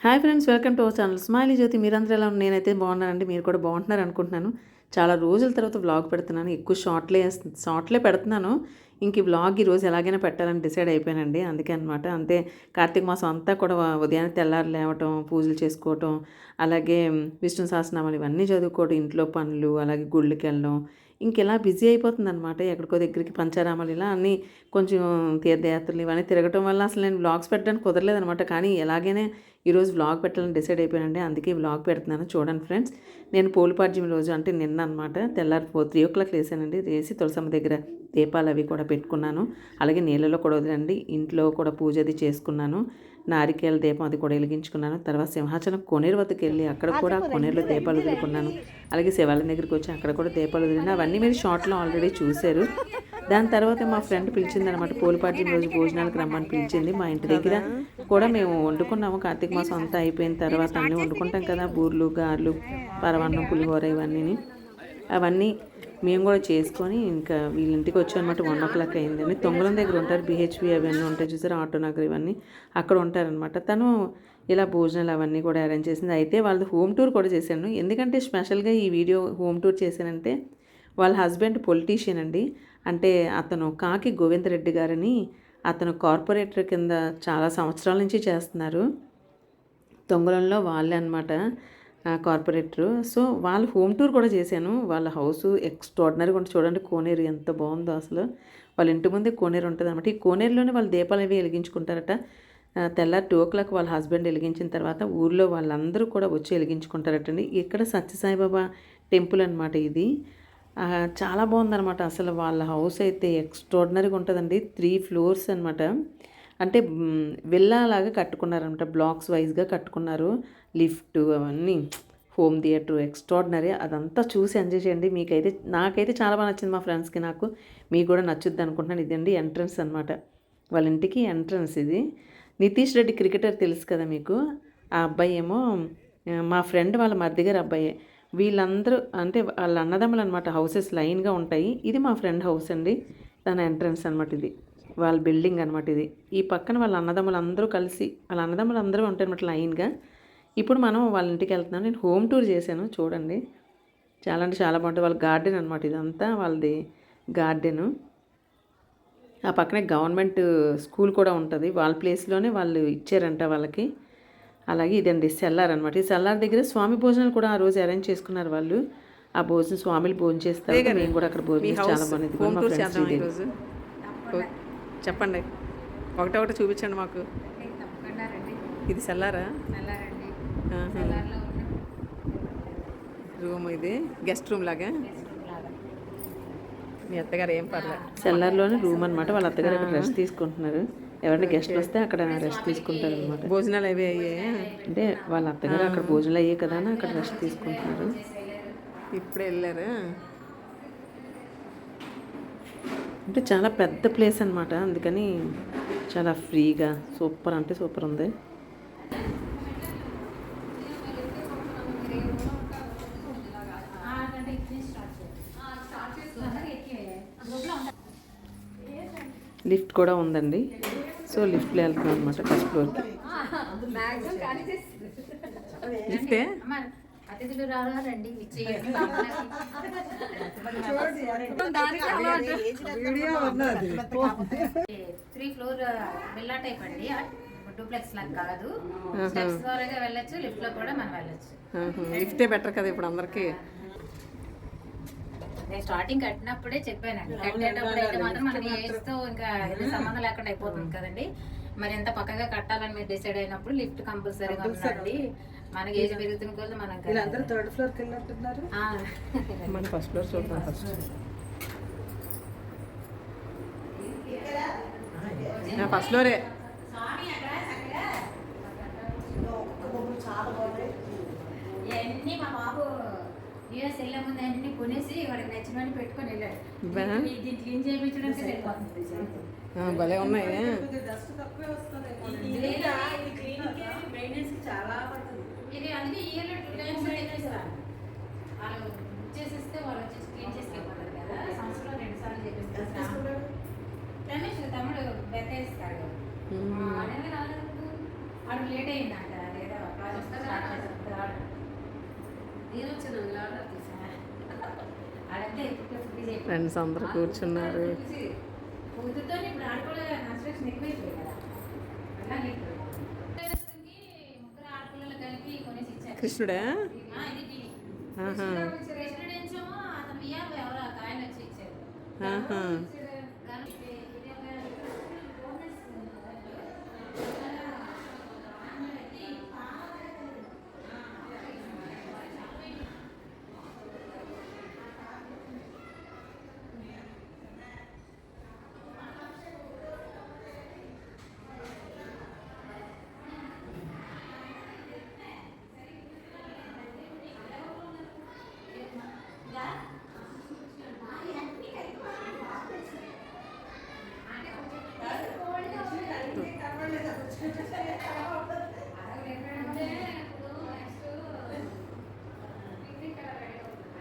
Hi friends welcome to our channel smiley Jyothi. మీరందరూ ఎలా ఉన్నారు? నేనైతే బాగున్నానండి. మీరు కూడా బాగుంటున్నారు అనుకుంటున్నాను. చాలా రోజుల తర్వాత వ్లాగ్ పెడుతున్నాను. ఎక్కువ షార్ట్లే షార్ట్లే పెడుతున్నాను. ఇంక ఈ వ్లాగ్ ఈరోజు ఎలాగైనా పెట్టాలని డిసైడ్ అయిపోయానండి. అందుకే అనమాట అంతే కార్తీక మాసం అంతా కూడా ఉదయాన్నే తెల్లారి లేవటం పూజలు చేసుకోవటం అలాగే విష్ణు సహస్రనామాలు ఇవన్నీ చదువుకోవడం ఇంట్లో పనులు అలాగే గుళ్ళకి వెళ్ళడం. ఇంక ఇలా బిజీ అయిపోతుంది అనమాట ఎక్కడికో దగ్గరికి పంచారామాలు ఇలా అన్నీ కొంచెం తీర్థయాత్రలు ఇవన్నీ తిరగటం వల్ల అసలు నేను బ్లాగ్స్ పెట్టడానికి కుదరలేదు అనమాట కానీ ఎలాగైనా ఈరోజు వ్లాగ్ పెట్టాలని డిసైడ్ అయిపోయానండి. అందుకే వ్లాగ్ పెడుతున్నాను. చూడండి ఫ్రెండ్స్ నేను పోలిపాడ్యం రోజు అంటే నిన్న అనమాట తెల్లారి ఫోర్ త్రీ ఓ క్లాక్ లేసానండి లేసి తులసమ్మ దగ్గర దీపాలు అవి కూడా పెట్టుకున్నాను. అలాగే నీళ్ళలో కూడా వదిలండి. ఇంట్లో కూడా పూజ అది చేసుకున్నాను. నారికేల దీపం అది కూడా వెలిగించుకున్నాను. తర్వాత సింహాచలం కొనేరు వద్దకు వెళ్ళి అక్కడ కూడా కొనేరులో దీపాలు వదులుకున్నాను. అలాగే శివాలయం దగ్గరికి వచ్చి అక్కడ కూడా దీపాలు వదిలిన అవన్నీ మీరు షార్ట్లో ఆల్రెడీ చూశారు. దాని తర్వాత మా ఫ్రెండ్ పిలిచింది అనమాట పోలిపాడ్యం రోజు భోజనాలకు రమ్మని పిలిచింది మా ఇంటి దగ్గర. కూడా మేము వండుకున్నాము కార్తీక మాసం అంతా అయిపోయిన తర్వాత అన్నీ వండుకుంటాం కదా బూర్లు గారెలు పరవన్నం పులిహోర ఇవన్నీ అవన్నీ మేము కూడా చేసుకొని ఇంకా వీళ్ళ ఇంటికి వచ్చాం అనమాట వన్ ఓ క్లాక్ అయిందండి తొంగలం దగ్గర ఉంటారు బిహెచ్పి అవన్నీ ఉంటాయి చూసారు ఆటో నగర్ ఇవన్నీ. అక్కడ ఉంటారనమాట తను ఇలా భోజనాలు అవన్నీ కూడా అరేంజ్ చేసింది. అయితే వాళ్ళది హోమ్ టూర్ కూడా చేశాను. ఎందుకంటే స్పెషల్గా ఈ వీడియో హోమ్ టూర్ చేశానంటే వాళ్ళ హస్బెండ్ పొలిటీషియన్ అండి. అంటే అతను కాకి గోవిందరెడ్డి గారని అతను కార్పొరేటర్ కింద చాలా సంవత్సరాల నుంచి చేస్తున్నారు. తొంగలంలో వాళ్ళే అనమాట కార్పొరేటర్. సో వాళ్ళ హోమ్ టూర్ కూడా చేశాను. వాళ్ళ హౌస్ ఎక్స్ట్రాడినరీగా ఉంటుంది. చూడండి కోనేరు ఎంత బాగుందో అసలు. వాళ్ళ ఇంటి ముందే కోనేరు ఉంటుంది అనమాట ఈ కోనేరులోనే వాళ్ళు దీపాలు అవి వెలిగించుకుంటారట. తెల్లారి టూ ఓ క్లాక్ వాళ్ళ హస్బెండ్ వెలిగించిన తర్వాత ఊర్లో వాళ్ళందరూ కూడా వచ్చి వెలిగించుకుంటారటండి. ఇక్కడ సత్యసాయిబాబా టెంపుల్ అనమాట ఇది. చాలా బాగుందన్నమాట. అసలు వాళ్ళ హౌస్ అయితే ఎక్స్ట్రాడినరీగా ఉంటుందండి. త్రీ ఫ్లోర్స్ అనమాట అంటే మ్, కట్టుకున్నారనమాట బ్లాక్స్ వైజ్గా కట్టుకున్నారు. లిఫ్ట్ అవన్నీ హోమ్ థియేటర్ ఎక్స్ట్రాడినరీ. అదంతా చూసి ఎంజాయ్ చేయండి. మీకైతే నాకైతే చాలా బాగా నచ్చింది మా ఫ్రెండ్స్కి నాకు. మీకు కూడా నచ్చుద్ది అనుకుంటున్నాను. ఇదండి ఎంట్రన్స్ అనమాట వాళ్ళ ఇంటికి ఎంట్రన్స్ ఇది. నితీష్ రెడ్డి క్రికెటర్ తెలుసు కదా మీకు? ఆ అబ్బాయి ఏమో మా ఫ్రెండ్ వాళ్ళ మరిది గారు అబ్బాయే. వీళ్ళందరూ అంటే వాళ్ళ అన్నదమ్ములు అనమాట హౌసెస్ లైన్గా ఉంటాయి. ఇది మా ఫ్రెండ్ హౌస్ అండి. తన ఎంట్రన్స్ అనమాట ఇది. వాళ్ళ బిల్డింగ్ అనమాట ఇది. ఈ పక్కన వాళ్ళ అన్నదమ్ములు అందరూ కలిసి వాళ్ళ అన్నదమ్ములు అందరూ ఉంటాయి అనమాట లైన్గా ఇప్పుడు మనం వాళ్ళ ఇంటికి వెళ్తున్నాం. నేను హోమ్ టూర్ చేశాను చూడండి. చాలా అంటే చాలా బాగుంటుంది. వాళ్ళ గార్డెన్ అనమాట ఇదంతా వాళ్ళది గార్డెను ఆ పక్కనే గవర్నమెంట్ స్కూల్ కూడా ఉంటుంది. వాళ్ళ ప్లేస్లోనే వాళ్ళు ఇచ్చారంట వాళ్ళకి. అలాగే ఇదండి సెల్లార్ అనమాట ఈ సెల్లార్ దగ్గర స్వామి భోజనాలు కూడా ఆ రోజు అరేంజ్ చేసుకున్నారు వాళ్ళు. ఆ భోజనం స్వామిలు భోజనం చేస్తారు. మేము కూడా అక్కడ భోజనం చాలా బాగుంది. చెప్పండి. ఒకటొకటి చూపించండి మాకు. ఇది సెల్లారా? రూమ్ ఇది. గెస్ట్ రూమ్ లాగా? మీ అత్తగారు ఏం పర్లేదు సెల్లార్లోనే రూమ్ అనమాట వాళ్ళ అత్తగారు అక్కడ రెస్ట్ తీసుకుంటున్నారు. ఎవరైనా గెస్ట్లు వస్తే అక్కడ రెస్ట్ తీసుకుంటారు అనమాట భోజనాలు అవి అయ్యాయి? అంటే వాళ్ళ అత్తగారు అక్కడ భోజనాలు అయ్యాయి కదా అని అక్కడ రెస్ట్ తీసుకుంటున్నారు. ఇప్పుడే వెళ్ళారు? అంటే చాలా పెద్ద ప్లేస్ అనమాట అందుకని చాలా ఫ్రీగా సూపర్ అంటే సూపర్ ఉంది. లిఫ్ట్ కూడా ఉందండి. సో లిఫ్ట్లో వెళ్తున్నాం అనమాట ఫస్ట్ ఫ్లోర్కి లిఫ్టే అతిథులు త్రీ ఫ్లోర్ విల్లా టైప్ అండి డూప్లెక్స్ లాగా కాదు స్టెప్స్ ద్వారా వెళ్ళొచ్చు లిఫ్ట్లో కూడా మనం వెళ్ళొచ్చు. లిఫ్టే బెటర్ కదా ఇప్పుడు అందరికి. నేను స్టార్టింగ్ కట్టినప్పుడే చెప్పానండి. కట్టేటప్పుడు అయితే మాత్రం మనకి ఏజ్తో ఇంకా ఇది సంబంధం లేకుండా అయిపోతుంది కదండి. మరి ఎంత పక్కగా కట్టాలని మీరు డిసైడ్ అయినప్పుడు లిఫ్ట్ కంపల్సరీగా ఉందండి మనకి ఏజ్ పెరుగుతున్న కొద్ది మనం థర్డ్ ఫ్లోర్కి వెళ్ళినట్టున్నారు? ఆ, మన ఫస్ట్ ఫ్లోర్ చూద్దాం ఫస్ట్ ఫస్ట్ ఫ్లోరే సెల్ ముందు కొనేసి వాడికి నచ్చినవన్నీ పెట్టుకొని వెళ్ళాడు. దీన్ని క్లీన్ చేయించడానికి భలే ఉన్నాయి. చాలా పడుతుంది. ఇది అందుకే ఇయర్లో టూ టైమ్స్ చేపిస్తాను వాళ్ళు చేసిస్తే వచ్చేసి క్లీన్ చేసుకోవాలి కదా. సంవత్సరం రెండు సార్లు చేపిస్తారు రమేష్ తమ్ముడు బెత్త ఇస్తాడు అనేది రాలేదు వాడు లేట్ అయిందంట. లేదా ప్రాజెక్ట్ నేను వచ్చిన ఆర్డర్ కలిపి కొనేసి ఇచ్చారు. కృష్ణుడా? ఆ, ఇది టీవీ ఆహా. కృష్ణుడు నుంచేమో అతను ఇయ్యాలి ఎవరో కాయలు వచ్చి ఇచ్చారు ఆహా. కానీ ఇది ఇది ఒక గవర్నమెంట్ స్కూల్ కదా.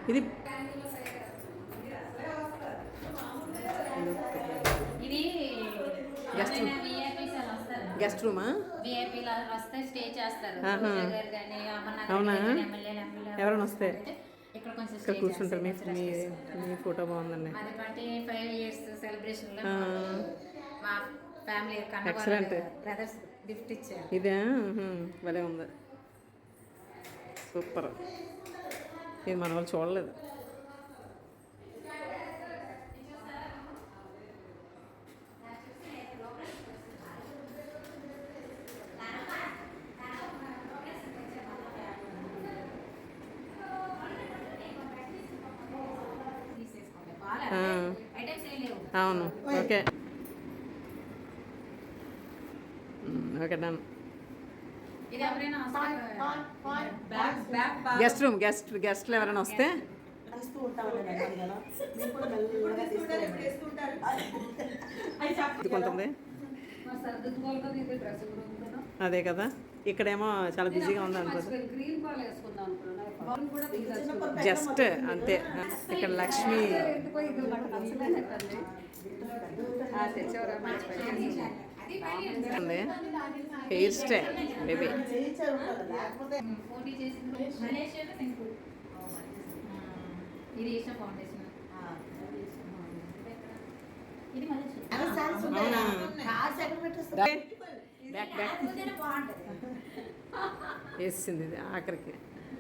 ఇది వస్తారు. గెస్ట్ రూమా స్టే చేస్తారు. అవునా? ఎవరైనా వస్తే? ఇక్కడ కూర్చుంటారు. మీ మీ ఫోటో బాగుందండి. Five years celebration. మా ఫ్యామిలీ Excellent. బ్రదర్స్ గిఫ్ట్ ఇచ్చారు. ఇదే? భలే ఉంది. సూపర్. ఇది మన వాళ్ళు చూడలేదు. అవును. ఓకే ఉమ్, ఓకే డన్ ఇది ఎవరైనా బ్యాక్ బ్యాక్ బాగా గెస్ట్ రూమ్ గెస్ట్ గెస్ట్లు ఎవరైనా వస్తే? అదే కదా. ఇక్కడేమో చాలా బిజీగా ఉంది అనుకోదు జస్ట్ అంతే. ఇక్కడ లక్ష్మి తెచ్చేవరా. Hair style baby. ఇది వేసింది ఇది ఆఖరికి.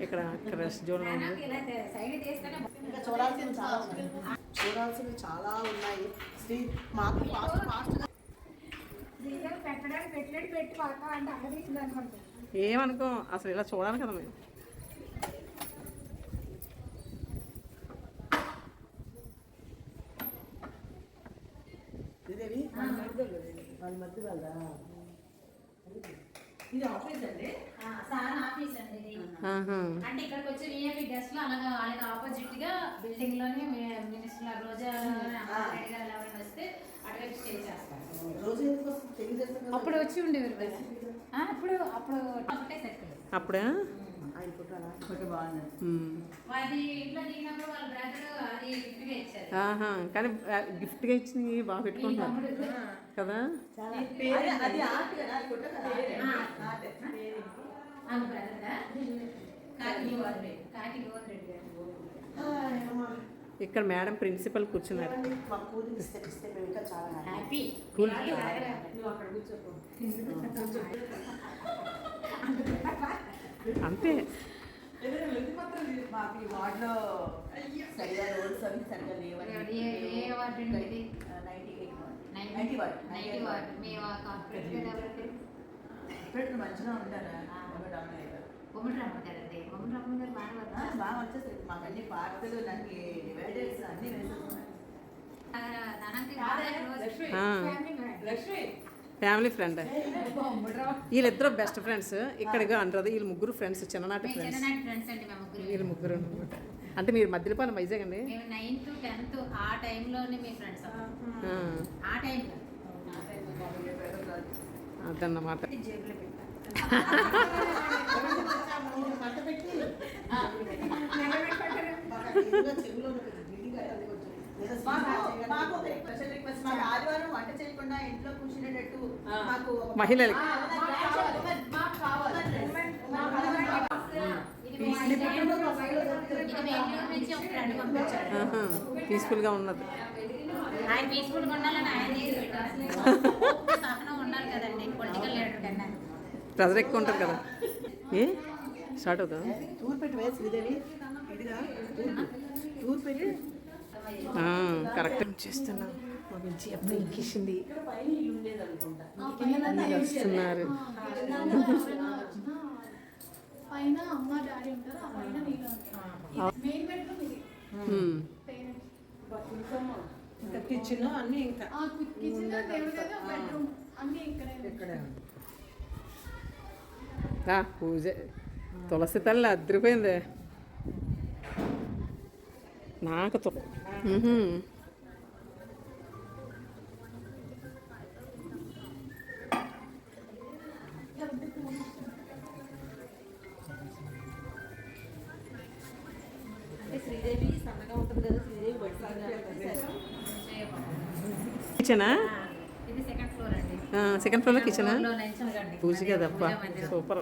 ఇక్కడ క్రష్ జోన్ ఉంది. నాకు చాలా ఉన్నాయి. చూడాల్సినవి చాలా ఉన్నాయి. శ్రీ మాకు ఫాస్ట్ ఫాస్ట్ పెట్టడానికి పెట్టలేడు పెట్టి పక్క అంటే అక్కడ తీసుకుంది అనుకుంటుంది ఏమనుకో అసలు ఇలా చూడాలి కదా మేము ఇది ఆఫీస్ అండి? సార్ ఆఫీస్ అండి ఇది. ఆహా. అంటే ఇక్కడికి వచ్చి విఐపి గెస్ట్లో అలాగా వాళ్ళకి ఆపోజిట్గా బిల్డింగ్లోనే మినిస్టర్ రోజా అప్పుడు వచ్చి ఉండేవారు అప్పుడు అప్పుడు ఒకటే సర్కిల్ అప్పుడే అది గిఫ్ట్గా ఇచ్చారు. ఆహా కానీ గిఫ్ట్గా ఇచ్చినవి బాగా తమ్ముడు కదా? కాకి ఇక్కడ మేడం ప్రిన్సిపల్ కూర్చున్నారు. అంతే. మంచిగా ఉంటారా? గారు బాగా బాగా వచ్చేసరికి మాకు అన్ని పార్కులు డివైడర్స్ అన్ని ఫ్యామిలీ ఫ్రెండ్. వీళ్ళిద్దరు బెస్ట్ ఫ్రెండ్స్. ఇక్కడిగా అంటారు వీళ్ళు ముగ్గురు ఫ్రెండ్స్ చిన్ననాటి ఫ్రెండ్స్. చిన్ననాటి ఫ్రెండ్స్ అండి మా ముగ్గురు. వీళ్ళు ముగ్గురు అన్నమాట. అంటే మీరు మధ్యలో వైజాగ్ అండి? మేము నైన్త్ టెన్త్ ఆ టైంలోనే మీ ఫ్రెండ్స్ ఆ, ఆ టైంలో. అదన్నమాట. జేబులో పెట్టాను మంట పెట్టి మాకు ఎదురుగా చెరువులో ఉన్న బిల్డింగ్ కట్టాలి కొంచెం. లేదా మాకు- మాకు ఒక స్పెషల్ రిక్వెస్ట్ మాకు ఆదివారం వంట చేయకుండా ఇంట్లో కూర్చునేటట్టు మాకు ఒక- మహిళలకి. ఉన్నది. ఆయన ఉండాలని సహనం ఉండాలి కదండి పొలిటికల్ లీడర్ కన్నా. ప్రెజర్ ఎక్కువ ఉంటుంది కదా. ఏ? స్టార్ట్ పెట్టి కరెక్ట్. చేస్తున్నా మా మంచి అబ్బాయి ఎక్కించింది. వస్తున్నారు. పైన అమ్మ డాడీ ఉంటారు. ఆ పైన నేను ఉంటాను. మెయిన్ బెడ్రూమ్ ఇది. ఉమ్. పేరెంట్స్ ఇంకా కిచెన్ అన్నీ ఇంకా. ఆ కిచెన్ దేవుడి గది బెడ్రూమ్ అన్ని ఇక్కడే ఇక్కడే రా పూజ. తులసి తల్లి అదిరిపోయింది. నాకు తు కిచెనా? సెకండ్ ఫ్లోర్ కిచెనా. పూజ మందిరం. సూపర్.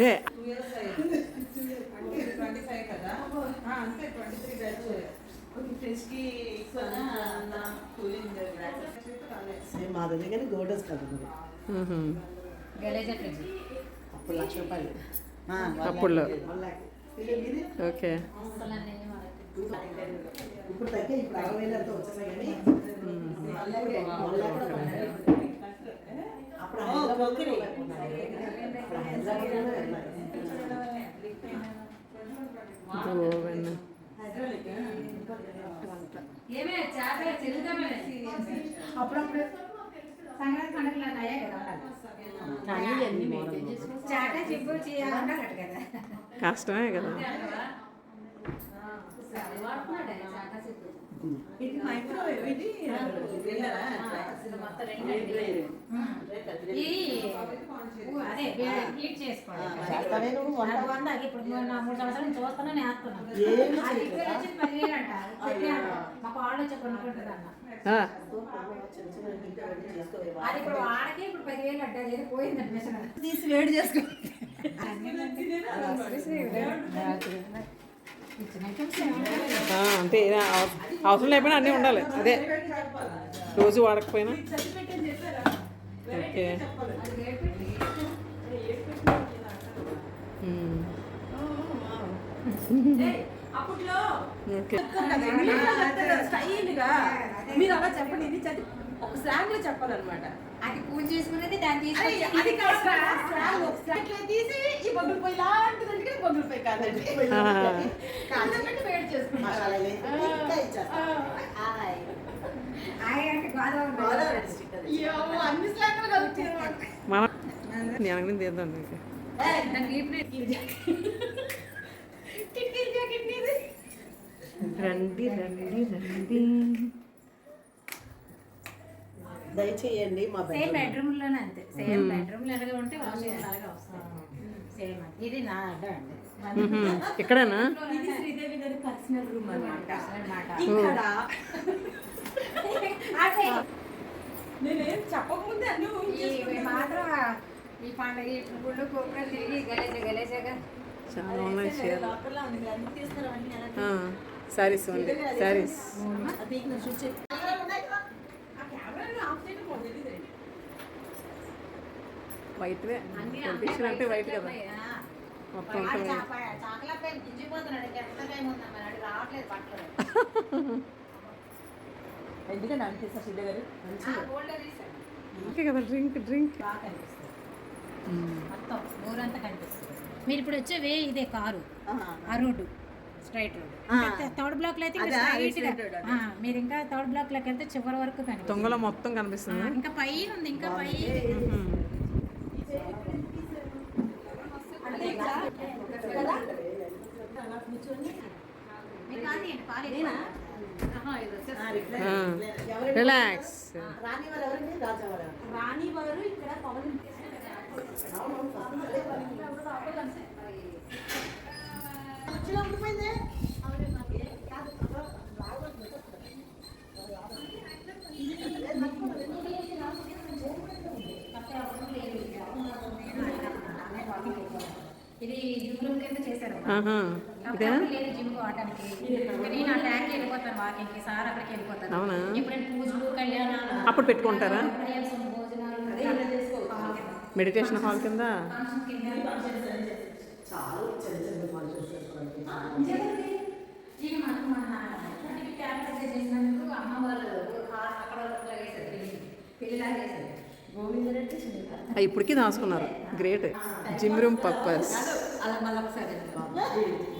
ఏ. మా దగ్గర కానీ గోడస్ కదా అప్పుడు లక్ష రూపాయలు. ఇది ఓకే. ఇప్పుడు తగ్గే ఇప్పుడు అరవై వేలు అంతా వచ్చేసాయి కానీ అప్పుడప్పుడు సంక్రాంతి పండుగలు అయ్యాయి కదా. చాట చెప్పు ఉండాలి కదా కష్టమే కదా వాడుతున్నాడే చాట చెప్పు ఇది మైక్రోవేవ్ ఇది గ్రిల్లరా? మొత్తం రెండు ఈ ఊ, అదే హీట్ చేసుకోవాలి వంద ఇప్పుడు మూడు సంవత్సరాలు నుంచి వేస్తున్నాను అది వచ్చి వచ్చి కొనుక్కుంటుంది అన్న అది ఇప్పుడు వాడకి ఇప్పుడు పదివేలు పోయింది అడ్మిషన్ తీసి వేడి చేసుకో అంతే అవసరం లేకపోయినా అన్నీ ఉండాలి. అదే రోజు వాడకపోయినా. ఓకే. ఓకే. మీరు అలా చెప్పండి ఇది ఒక స్లాంగ్లో చెప్పాలన్నమాట అది పూజ చేసుకునేది దాన్ని అరే, తీసుకొచ్చి అది కాదు స్లాంగ్ ఒక స్లాంగ్ ఇట్లా తీసి ఈ బొగ్గులు పోయి లాంటిదంటే కాదండి. కాదంటే వేడి అన్ని మనం నేను తీద్దాం కిడ్నీ రండి రండి రండి. దయచేయండి మా సేమ్ బెడ్రూమ్లోనే అంతే. సేమ్ బెడ్రూమ్లో ఎలాగ ఉంటే వాష్రూమ్ అలాగే వస్తాయి. ఇది నా అండి. ఇక్కడేనా ఇది శ్రీదేవి గారి పర్సనల్ రూమ్ అన్నమాట. అన్నమాట. ఇక్కడ. నేనేం చెప్పకముందే అన్ని. మాత్రం ఈ పండుగ గుళ్ళు గోపురాలు తిరిగి గలేజ గలేజగా చాలా ఉన్నాయి చీరలు. లోపల ఉంది అన్ని తీస్తారు అవన్నీ ఎలా శారీస్ ఉంది శారీస్ అది నేను షూట్ చేసి ఆ కెమెరాని ఆఫ్ చేయడం మాకు తెలియదు వైట్వే. ట్రెడిషన్ అంటే వైట్ కదా. మొత్తం ఎందుకంటే అనిపిస్తారు గారు? ఓకే కదా డ్రింక్ డ్రింక్. బాగా కనిపిస్తారు మొత్తం ఊరంతా కనిపిస్తుంది. మీరు ఇప్పుడు వచ్చేవి ఇదే కారు. ఆ. రోడ్డు స్ట్రైట్ రోడ్ థర్డ్ బ్లాక్లో అయితే మీరు ఇంకా థర్డ్ బ్లాక్లోకి వెళ్తే చివరి వరకు కనిపిస్తుంది. తొంగలో మొత్తం కనిపిస్తుంది. ఇంకా పైన ఉంది ఇంకా పై కదా? రిలాక్స్. రాణి వారు ఇక్కడ పవన్ కుర్చీలో ఉండిపోయిందే లేదు జిమ్ నేను ఆ ట్యాంక్ వెళ్ళిపోతాను సార్ అక్కడికి వెళ్ళిపోతాను అవునా? పూజలు కళ్యాణాలు. అప్పుడు పెట్టుకుంటారా? ఉపన్యాసం, భోజనాలు మెడిటేషన్ హాల్ కింద. ఫంక్షన్ కింద? చాలా చిన్న చిన్న ఫంక్షన్స్ చేసుకోవడానికి. ఇక మనకు మన ఇప్పటికి క్యారెక్టర్ చేసినందుకు అమ్మ వాళ్ళు ఆ- అక్కడ అట్లా వేశారు. పెళ్ళి పెళ్ళిలాగా వేశారు. గోవిందరెడ్డి సునీత. ఆ, ఇప్పటికీ దాచుకున్నారు. గ్రేట్ జిమ్ రూమ్ పర్పస్ అలా మళ్ళీ ఒకసారి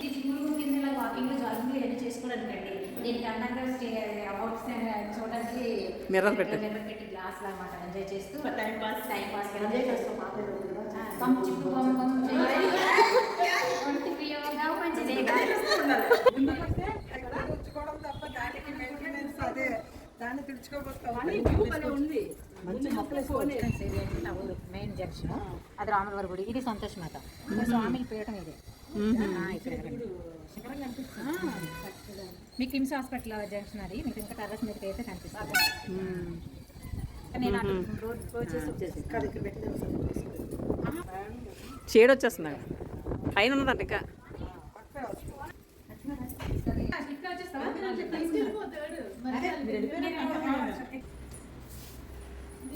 ఈ రూమ్ కింద. ఇలా వాకింగ్ జాగింగ్ ఇవన్నీ చేసుకోవడానికి అండి దీనికి అందంగా స్టే అవుట్ చూడడానికి Mirror పెట్టారు. మిర్రర్ పెట్టి గ్లాస్ అనమాట ఎంజాయ్ చేస్తూ time pass time pass enjoy చేస్తూ పంపు చిప్పు పంపు పంపు చేయాలి. ఒంటికి యోగా మంచి చేయాలి తుడుచుకోవడం తప్ప దానికి మెయింటెనెన్స్ అదే. దాన్ని తుడుచుకోబోతాం ఉంది. మంచి మొక్కలు మెయిన్ జంక్షన్ అది రాములవారి గుడి ఇది సంతోష్ మాత స్వామి పీఠం ఇది ఆ, ఇక్కడ ఎక్కడండి? ఆ, మీ కిమ్స్ హాస్పిటల్ జంక్షన్ అది మీకు ఇంకా టెర్రస్ మీదకి అయితే కనిపిస్తుంది నేను వచ్చేస్తుంది పైన ఉన్నదంట ఇంకా మరి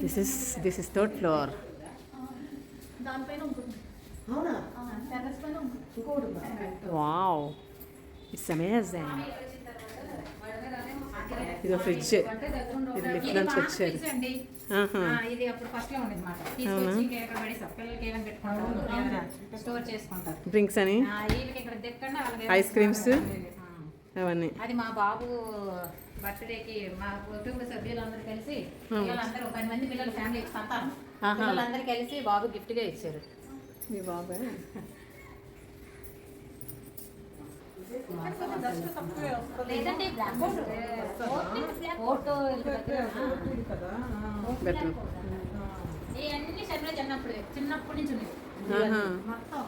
this is this is third floor wow it's amazing ఇది ఫ్రిడ్జ్ ఇది లిఫ్ట్ నుంచి వచ్చారు ఫ్రిడ్జ్ అండి. ఆహా. ఆ, ఇది అప్పుడు ఫస్ట్లో ఉండేది మాట. తీసుకొచ్చి ఇంకా ఎక్కడ పడేసాం పిల్లలకి ఏమైనా పెట్టుకుంటారు. స్టోర్ చేసుకుంటారు. డ్రింక్స్ అని? ఆ, వీళ్ళకి ఇక్కడ దిక్కండి వాళ్ళకి ఐస్ క్రీమ్స్. అవన్నీ. అది మా బాబు బర్త్డేకి మా కుటుంబ సభ్యులందరూ కలిసి పిల్లలందరూ ఒక పది మంది పిల్లలు ఫ్యామిలీ సంతానం. పిల్లలందరూ కలిసి బాబు గిఫ్ట్గా ఇచ్చారు. మీ బాబాయ్ లేదంటే బ్లాక్ బోర్డ్. ఫోటో బెటర్ ఇవన్నీ శర్మ చిన్నప్పుడు చిన్నప్పటి నుంచి ఉన్నాయి. ఆహా. మొత్తం.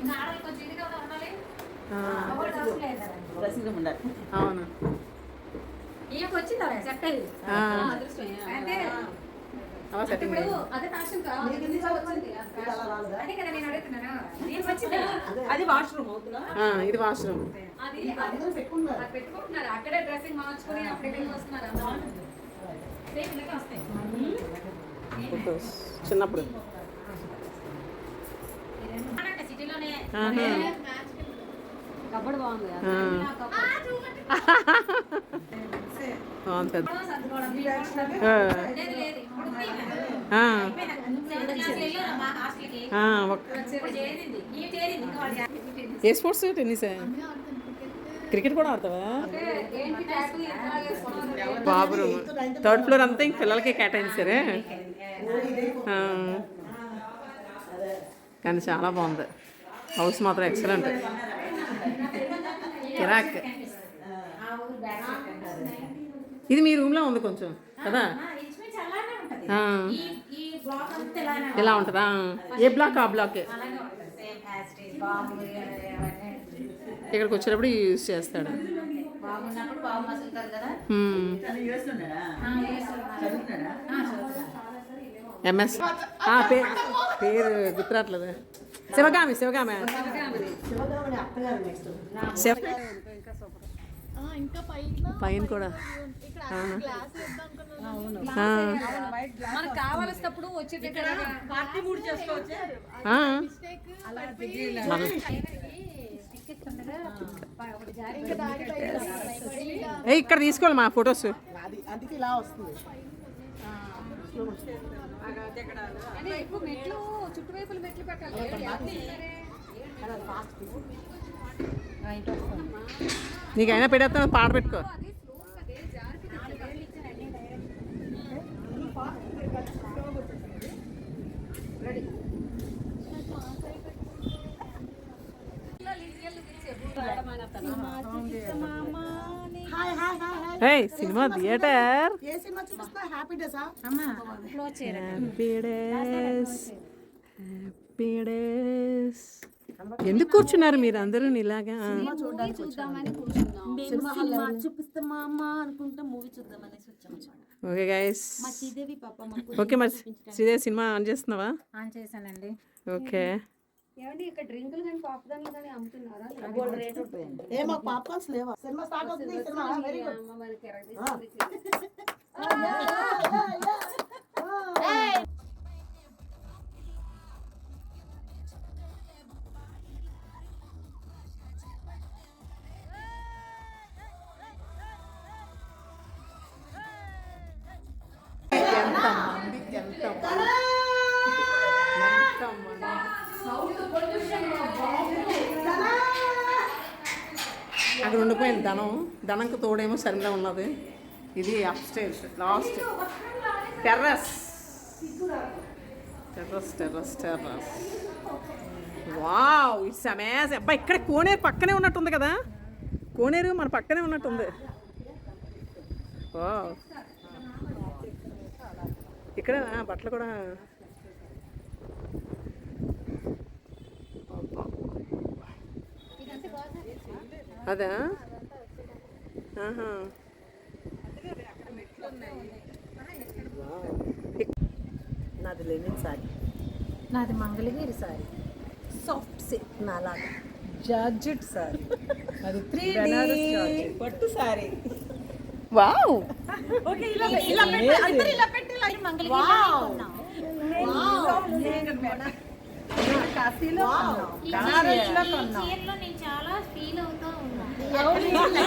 ఇంకా ఆడవాళ్ళు కొంచెం ఇదిగా కూడా ఉండాలి. ఉండాలి. అవును. అదే ఫ్యాషన్ కా? మీకు ఇది వచ్చింది ఇది అలా రాలేదా? అదే కదా నేను అడుగుతున్నాను? నేను వచ్చింది అది. వాష్రూమ్ ఇది వాష్రూమ్ పెట్టుకుంటున్నారు. అక్కడే డ్రెస్సింగ్ మార్చుకుని అక్కడికి వస్తున్నారు చిన్నప్పుడు. సిటీలోనే ఏ స్పోర్ట్స్ టెన్నిస్? క్రికెట్ కూడా ఆడతావా? బాబు థర్డ్ ఫ్లోర్ అంతా ఇంక పిల్లలకి కేటాయించారే. కానీ చాలా బాగుంది. హౌస్ మాత్రం ఎక్సలెంట్ కిరాక్. ఇది మీ రూమ్లో ఉంది కొంచెం కదా? ఇలా ఉంటుందా. ఏ బ్లాక్ ఆ బ్లాకే? ఇక్కడికి వచ్చేటప్పుడు యూజ్ చేస్తాడు. ఎంఎస్. ఆ, పేరు పేరు గుర్తురాట్లేదు. శివగామి. శివగామి. పైన పైన కూడా ఇక్కడ తీసుకోవాలి మా ఫొటోస్. అది అందుకే ఇలా వస్తుంది. చుట్టువైపుల మెట్లు పెట్టాలి. నీకైనా పెట్టేస్తాను పాట పెట్టుకో. Cinema theatre. ఏ సినిమా చూపిస్తున్నా హ్యాపీ డేసా హ్యాపీ డేస్ హ్యాపీ డేస్ ఎందుకు కూర్చున్నారు మీరు అందరూ ఇలాగా? ఓకే గైస్ ఓకే మరి శ్రీదేవి సినిమా ఆన్ చేస్తున్నావా? ఆన్ చేశానండి. ఓకే. ఏమండి ఇక్కడ డ్రింకులు కానీ పాపదాన్లు కానీ అమ్ముతున్నారా ఏ మాకు పాప్కార్న్స్ లేవా? సినిమా స్టార్ట్ అవుతుంది సినిమా వెరీ గుడ్. ధనంకి తోడేమో శర్మిల ఉన్నది. ఇది up last terrace terrace terrace terrace wow it's amaze అబ్బా ఇక్కడ కోనేరు పక్కనే ఉన్నట్టుంది కదా? కోనేరు మన పక్కనే ఉన్నట్టుంది. వావ్ ఇక్కడ బట్టలు కూడా. అదా నాది లెనిన్ సారీ. నాది మంగళగిరి సారీ. సాఫ్ట్ సిల్క్ నాలాగా. జార్జెట్ సారీ. అది త్రీ పట్టు సారీ. వావ్. ఓకే ఇలా ఇలా పెట్టి అందరూ ఇలా పెట్టి ఇలా వావ్. కాశీలో చీరలో నేను చాలా ఫీల్ అవుతా ఉన్నాను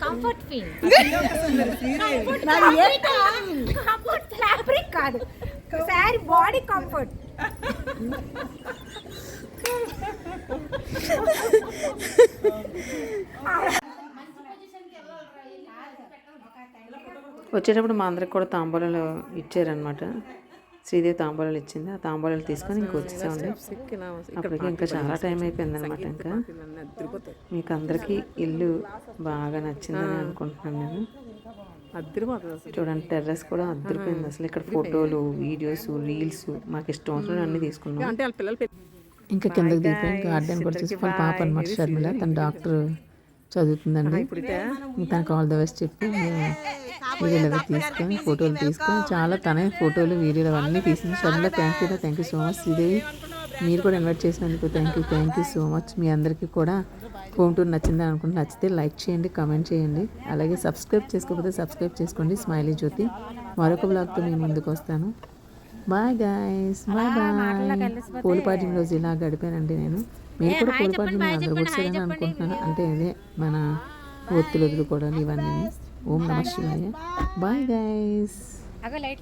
కంఫర్ట్ ఫీల్ కంఫర్ట్ ఫ్యాబ్రిక్ కాదు. సారీ బాడీ కంఫర్ట్ వచ్చేటప్పుడు మా అందరికి కూడా తాంబూలాలు ఇచ్చారనమాట శ్రీదేవి తాంబూలాలు ఇచ్చింది. ఆ తాంబూలాలు తీసుకొని ఇంక వచ్చేసామండి. అప్పటికి ఇంకా చాలా టైం అయిపోయింది అనమాట ఇంకా. మీకు అందరికీ ఇల్లు బాగా నచ్చిందని అనుకుంటున్నాను నేను. చూడండి టెర్రస్ కూడా అద్దరిపోయింది అసలు. ఇక్కడ ఫోటోలు వీడియోస్ రీల్స్ మాకు ఇష్టం. వచ్చిన అన్ని తీసుకున్నాం ఇంకా కిందకి దిగిపోయి గార్డెన్ కూడా చూసి వాళ్ళ పాప అనమాట షర్మిల తన డాక్టర్. చదువుతుందండి. తనకు ఆల్ ద బెస్ట్ చెప్పి వీడియోలు అవి తీసుకొని ఫోటోలు తీసుకొని చాలా తనే ఫోటోలు వీడియోలు అవన్నీ తీసింది. Sharmila thank you thank you so much Sridevi. మీరు కూడా ఇన్వైట్ చేసినందుకు thank you thank you so much మీ అందరికీ కూడా హోమ్ టూర్ నచ్చిందని అనుకుంటే నచ్చితే లైక్ చేయండి కామెంట్ చేయండి. అలాగే సబ్స్క్రైబ్ చేసుకోకపోతే సబ్స్క్రైబ్ చేసుకోండి స్మైలీ జ్యోతి మరొక బ్లాగ్తో మీ ముందుకు వస్తాను. బాయ్ గాయస్ బాయ్ బాయ్ పూలపాటి రోజు ఇలా గడిపానండి నేను. మీరు కూడా పూలపాటి అందరూ వచ్చారని అనుకుంటున్నాను. అంటే ఇదే మన ఒత్తులు వదులుకోవడాలు ఇవన్నీ. ఓం నమ శివాయ. Bye light